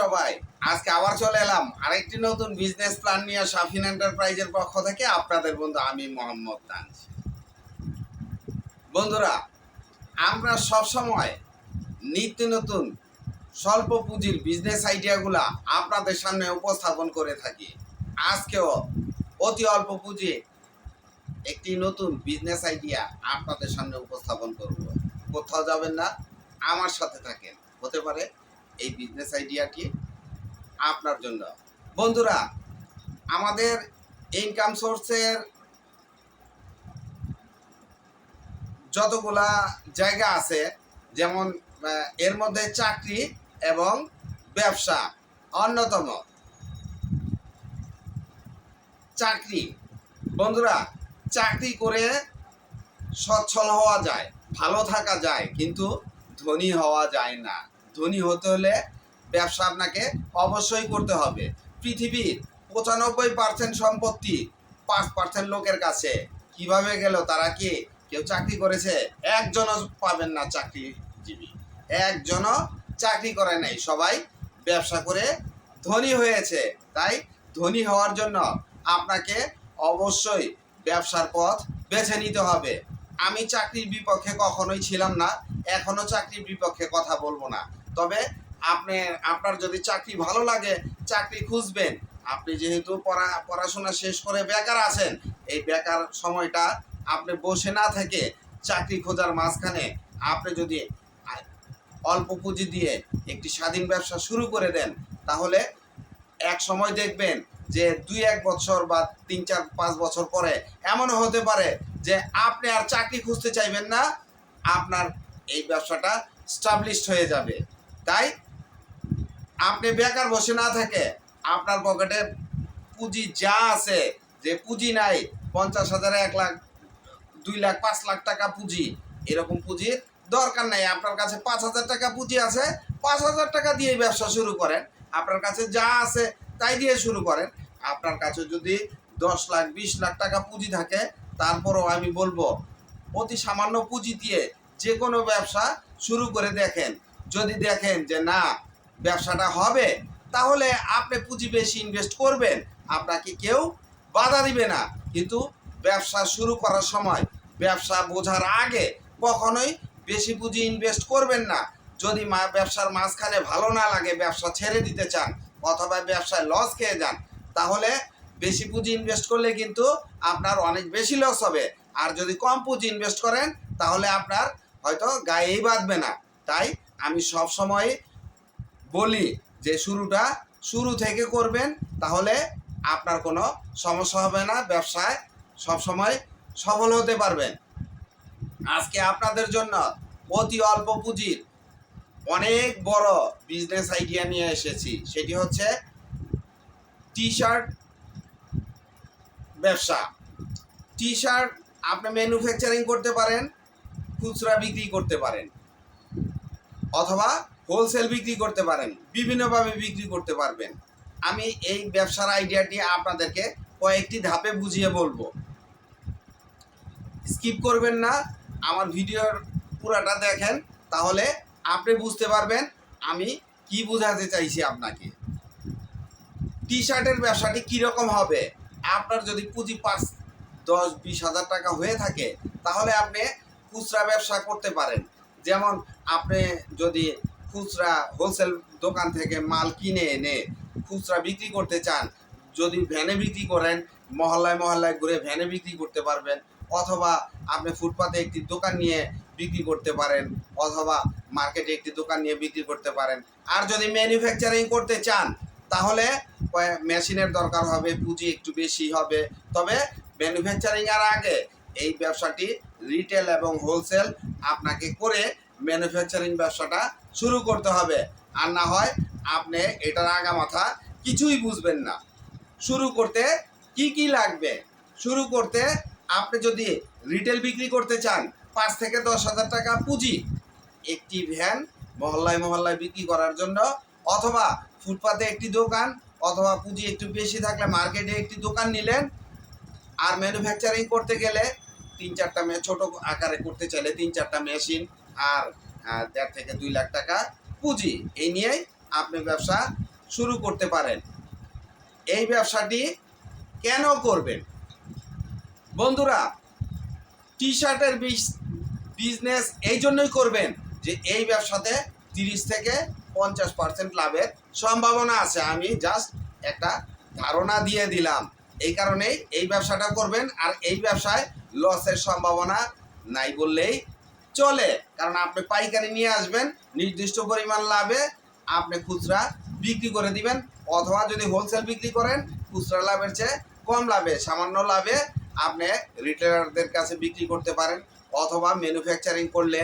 সবাই। আজকে আবার চলে এলাম আরেকটি নতুন বিজনেস প্ল্যান নিয়ে শাফিন এন্টারপ্রাইজের পক্ষ থেকে আপনাদের বন্ধু আমি মোহাম্মদ বন্ধুরা, আমরা সব সময় নিত্য নতুন, স্বল্প পুঁজির বিজনেস আপনাদের সামনে উপস্থাপন করে থাকি। আজকেও অতি অল্প পুঁজি একটি নতুন বিজনেস আইডিয়া আপনাদের সামনে উপস্থাপন করব। কোথাও যাবেন না, আমার সাথে থাকেন, হতে পারে এই বিজনেস আইডিয়াটি আপনার জন্য। বন্ধুরা, আমাদের ইনকাম সোর্সের যতগুলা জায়গা আছে, যেমন এর মধ্যে চাকরি এবং ব্যবসা, অন্যতম। চাকরি। বন্ধুরা, চাকরি করে সচ্ছল হওয়া যায়, ভালো থাকা যায়, কিন্তু ধনী হওয়া যায় না। ধনী হতে হলে ব্যবসা আপনাকে অবশ্যই করতে হবে। পৃথিবীর পঁচানব্বই পার্সেন্ট সম্পত্তি পাঁচ পার্সেন্ট লোকের কাছে। কীভাবে গেল? তারা কি কেউ চাকরি করেছে? একজনও পাবেন না চাকরিজীবী। একজনও চাকরি করে নাই। সবাই ব্যবসা করে ধনী হয়েছে। তাই ধনী হওয়ার জন্য আপনাকে অবশ্যই ব্যবসার পথ বেছে নিতে হবে। আমি চাকরির বিপক্ষে কখনোই ছিলাম না। এখনও চাকরির বিপক্ষে কথা বলব না। তবে আপনি, আপনার যদি চাকরি ভালো লাগে, চাকরি খুঁজবেন। আপনি যেহেতু পড়া, পড়াশোনা শেষ করে বেকার আছেন, এই বেকার সময়টা আপনি বসে না থেকে চাকরি খোঁজার মাঝখানে আপনি যদি অল্প পুঁজি দিয়ে একটি স্বাধীন ব্যবসা শুরু করে দেন, তাহলে এক সময় দেখবেন যে দুই এক বছর বা তিন চার পাঁচ বছর পরে এমনও হতে পারে যে আপনি আর চাকরি খুঁজতে চাইবেন না, আপনার এই ব্যবসাটা স্টাবলিশড হয়ে যাবে। তাই আপনি বেকার বসে না থাকে আপনার পকেটে পুঁজি যা আছে, যে পুঁজি নাই, পঞ্চাশ হাজার এক লাখ, দুই লাখ, পাঁচ লাখ টাকা পুঁজি, এরকম পুঁজির দরকার নাই। আপনার কাছে পাঁচ হাজার টাকা পুঁজি আছে, পাঁচ হাজার টাকা দিয়ে ব্যবসা শুরু করেন। আপনার কাছে যা আছে তাই দিয়ে শুরু করেন। আপনার কাছে যদি দশ লাখ, বিশ লাখ টাকা পুঁজি থাকে, তারপরও আমি বলব, অতি সামান্য পুঁজি দিয়ে যে কোনো ব্যবসা শুরু করে দেখেন। যদি দেখেন যে না, ব্যবসাটা হবে, তাহলে আপনি পুঁজি বেশি ইনভেস্ট করবেন। আপনাকে কেউ বাধা দিবে না। কিন্তু ব্যবসা শুরু করার সময়, ব্যবসা বোঝার আগে কখনোই বেশি পুঁজি ইনভেস্ট করবেন না। যদি ব্যবসার মাঝখানে ভালো না লাগে, ব্যবসা ছেড়ে দিতে চান অথবা ব্যবসায় লস খেয়ে যান, তাহলে বেশি পুঁজি ইনভেস্ট করলে কিন্তু আপনার অনেক বেশি লস হবে। আর যদি কম পুঁজি ইনভেস্ট করেন, তাহলে আপনার হয়তো গায়েই বাঁধবে না। তাই আমি সব সময় বলি যে শুরুটা শুরু থেকে করবেন, তাহলে আপনার কোনো সমস্যা হবে না, ব্যবসায় সব সময় সফল হতে পারবেন। আজকে আপনাদের জন্য অতি অল্প পুঁজির অনেক বড় বিজনেস আইডিয়া নিয়ে এসেছি, সেটি হচ্ছে টি শার্ট ব্যবসা। টি শার্ট আপনি ম্যানুফ্যাকচারিং করতে পারেন, খুচরা বিক্রি করতে পারেন। অথবা হোলসেল বিক্রি করতে পারেন, বিভিন্নভাবে বিক্রি করতে পারবেন। আমি এই ব্যবসার আইডিয়াটি আপনাদেরকে কয়েকটি ধাপে বুঝিয়ে বলব। স্কিপ করবেন না, আমার ভিডিওর পুরাটা দেখেন, তাহলে আপনি বুঝতে পারবেন আমি কি বোঝাতে চাইছি আপনাকে। টি শার্টের ব্যবসাটি কীরকম হবে? আপনার যদি পুঁজি পাঁচ, দশ, বিশ হাজার টাকা হয়ে থাকে, তাহলে আপনি খুচরা ব্যবসা করতে পারেন। যেমন আপনি যদি খুচরা হোলসেল দোকান থেকে মাল কিনে এনে খুচরা বিক্রি করতে চান, যদি ভ্যানে বিক্রি করেন, মহল্লায় মহল্লায় ঘুরে ভ্যানে বিক্রি করতে পারবেন, অথবা আপনি ফুটপাতে একটি দোকান নিয়ে বিক্রি করতে পারেন, অথবা মার্কেটে একটি দোকান নিয়ে বিক্রি করতে পারেন। আর যদি ম্যানুফ্যাকচারিং করতে চান, তাহলে মেশিনের দরকার হবে, পুঁজি একটু বেশি হবে। তবে ম্যানুফ্যাকচারিং এর আগে এই ব্যবসাটি রিটেল এবং হোলসেল আপনাকে করে ম্যানুফ্যাকচারিং ব্যবসাটা শুরু করতে হবে। আর না হয় আপনি এটার আগা মাথা কিছুই বুঝবেন না। শুরু করতে কি কি লাগবে? শুরু করতে আপনি যদি রিটেল বিক্রি করতে চান, পাঁচ থেকে দশ হাজার টাকা পুঁজি, একটি ভ্যান মহল্লায় মহল্লায় বিক্রি করার জন্য, অথবা ফুটপাতে একটি দোকান, অথবা পুঁজি একটু বেশি থাকলে মার্কেটে একটি দোকান নিলেন, আর ম্যানুফ্যাকচারিং করতে গেলে তিন চারটা ছোট আকারে করতে চাইলে তিন চারটা মেশিন আর দেড় থেকে দুই লাখ টাকা পুঁজি। এই নিয়েই আপনি ব্যবসা শুরু করতে পারেন। এই ব্যবসাটি কেন করবেন? বন্ধুরা টি শার্টের বিজনেস এই জন্যই করবেন যে এই ব্যবসাতে তিরিশ থেকে পঞ্চাশ পার্সেন্ট লাভের সম্ভাবনা আছে। আমি জাস্ট একটা ধারণা দিয়ে দিলাম। এই কারণেই এই ব্যবসাটা করবেন আর এই ব্যবসায় লসের সম্ভাবনা নাই বললেই চলে। কারণ আপনি পাইকারি নিয়ে আসবেন, নির্দিষ্ট পরিমাণ লাভে আপনি খুচরা বিক্রি করে দিবেন, অথবা যদি হোলসেল বিক্রি করেন, খুচরা লাভের চেয়ে কম লাভে, সামান্য লাভে আপনি রিটেলারদের কাছে বিক্রি করতে পারেন, অথবা ম্যানুফ্যাকচারিং করলে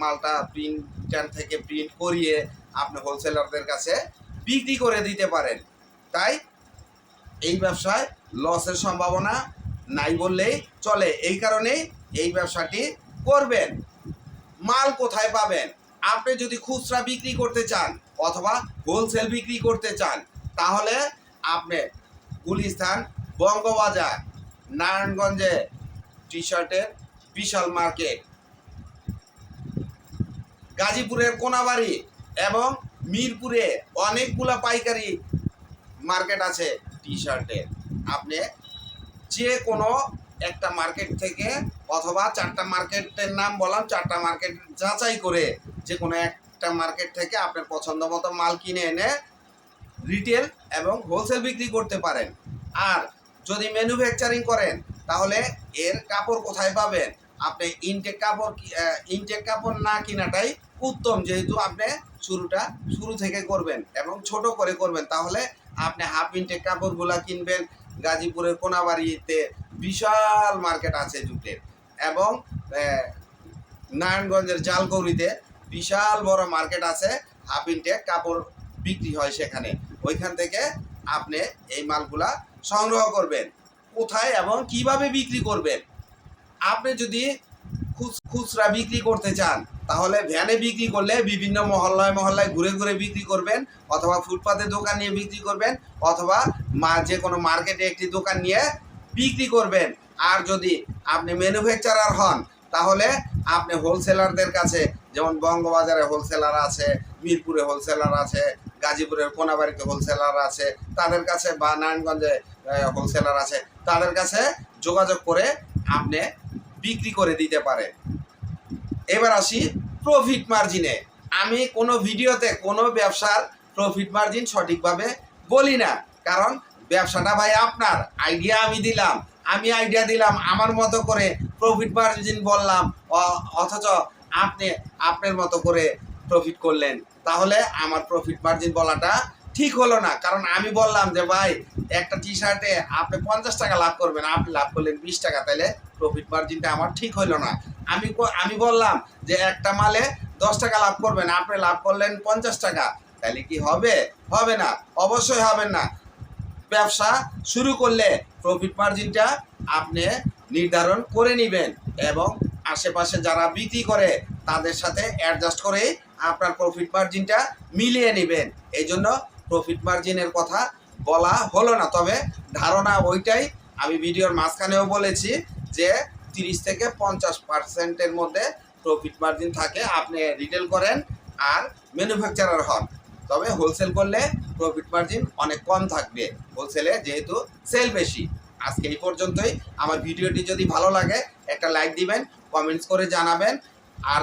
মালটা প্রিন্টার থেকে প্রিন্ট করিয়ে আপনি হোলসেলারদের কাছে বিক্রি করে দিতে পারেন। তাই এই ব্যবসায় লসের সম্ভাবনা নাই বললেই চলে। এই কারণেই এই ব্যবসাটি করবেন। মাল কোথায় পাবেন? আপনি যদি খুচরা বিক্রি করতে চান অথবা হোলসেল বিক্রি করতে চান, তাহলে আপনি গুলিস্তান, বঙ্গবাজার, নারায়ণগঞ্জে টি শার্টের বিশাল মার্কেট, গাজীপুরের কোনাবাড়ি এবং মিরপুরে অনেকগুলা পাইকারি মার্কেট আছে। টি শার্টের আপনি যে কোনো একটা মার্কেট থেকে অথবা চারটা মার্কেটের নাম বললাম চারটা মার্কেট যাচাই করে যে কোনো একটা মার্কেট থেকে আপনার পছন্দ মতো মাল কিনে এনে রিটেল এবং হোলসেল বিক্রি করতে পারেন। আর যদি ম্যানুফ্যাকচারিং করেন, তাহলে এর কাপড় কোথায় পাবেন? আপনি ইনটেক কাপড় ইনটেক কাপড় না কেনাটাই উত্তম, যেহেতু আপনি শুরুটা, শুরু থেকে করবেন এবং ছোট করে করবেন। তাহলে আপনি হাফ ইনটেক কাপড়গুলা কিনবেন গাজীপুরের কোনাবাড়িতে বিশাল মার্কেট আছে জুটের এবং নারায়ণগঞ্জের জালগৌরিতে বিশাল বড় মার্কেট আছে হাফ ইনটেক কাপড় বিক্রি হয় সেখানে। ওইখান থেকে আপনি এই মালগুলা সংগ্রহ করবেন। কোথায় এবং কীভাবে বিক্রি করবেন? আপনি যদি খুচরা বিক্রি করতে চান তাহলে ভ্যানে বিক্রি করলে বিভিন্ন মহল্লায় মহল্লায় ঘুরে ঘুরে বিক্রি করবেন, অথবা ফুটপাতে দোকান নিয়ে বিক্রি করবেন, অথবা মা, যে কোনো মার্কেটে একটি দোকান নিয়ে বিক্রি করবেন। আর যদি আপনি ম্যানুফ্যাকচারার হন, তাহলে আপনি হোলসেলারদের কাছে, যেমন বঙ্গবাজারে হোলসেলার আছে, মিরপুরে হোলসেলার আছে, গাজীপুরের কোনাবাড়িতে হোলসেলার আছে, তাদের কাছে বা নারায়ণগঞ্জে হোলসেলার আছে, তাদের কাছে যোগাযোগ করে আপনি বিক্রি করে দিতে পারেন। এবার আসি প্রফিট মার্জিনে আমি কোনো ভিডিওতে কোনো ব্যবসার প্রফিট মার্জিন সঠিকভাবে বলি না, কারণ ব্যবসাটা ভাই আপনার। আইডিয়া আমি দিলাম, আমি আইডিয়া দিলাম, আমার মতো করে প্রফিট মার্জিন বললাম অথচ আপনি আপনার মতো করে প্রফিট করলেন। তাহলে আমার প্রফিট মার্জিন বলাটা ঠিক হলো না। কারণ আমি বললাম যে, ভাই, একটা টি শার্টে আপনি পঞ্চাশ টাকা লাভ করবেন, আপনি লাভ করলেন বিশ টাকা তাহলে প্রফিট মার্জিনটা আমার ঠিক হইল না। আমি আমি বললাম যে, একটা মালে দশ টাকা লাভ করবেন, আপনি লাভ করলেন পঞ্চাশ টাকা তাহলে কি হবে? হবে না, অবশ্যই হবে না। ব্যবসা শুরু করলে প্রফিট মার্জিনটা আপনি নির্ধারণ করে নেবেন এবং আশেপাশে যারা বিক্রি করে, তাদের সাথে অ্যাডজাস্ট করে আপনার প্রফিট মার্জিনটা মিলিয়ে নেবেন। এই জন্য প্রফিট মার্জিনের কথা বলা হলো না। তবে ধারণা ওইটাই, আমি ভিডিওর মাঝখানেও বলেছি যে তিরিশ থেকে পঞ্চাশ পার্সেন্টের মধ্যে প্রফিট মার্জিন থাকে, আপনি রিটেল করেন আর ম্যানুফ্যাকচারার হন। তবে হোলসেল করলে প্রফিট মার্জিন অনেক কম থাকবে। হোলসেলে যেহেতু সেল বেশি। আজকে এই পর্যন্তই। আমার ভিডিওটি যদি ভালো লাগে, একটা লাইক দিবেন কমেন্টস করে জানাবেন। আর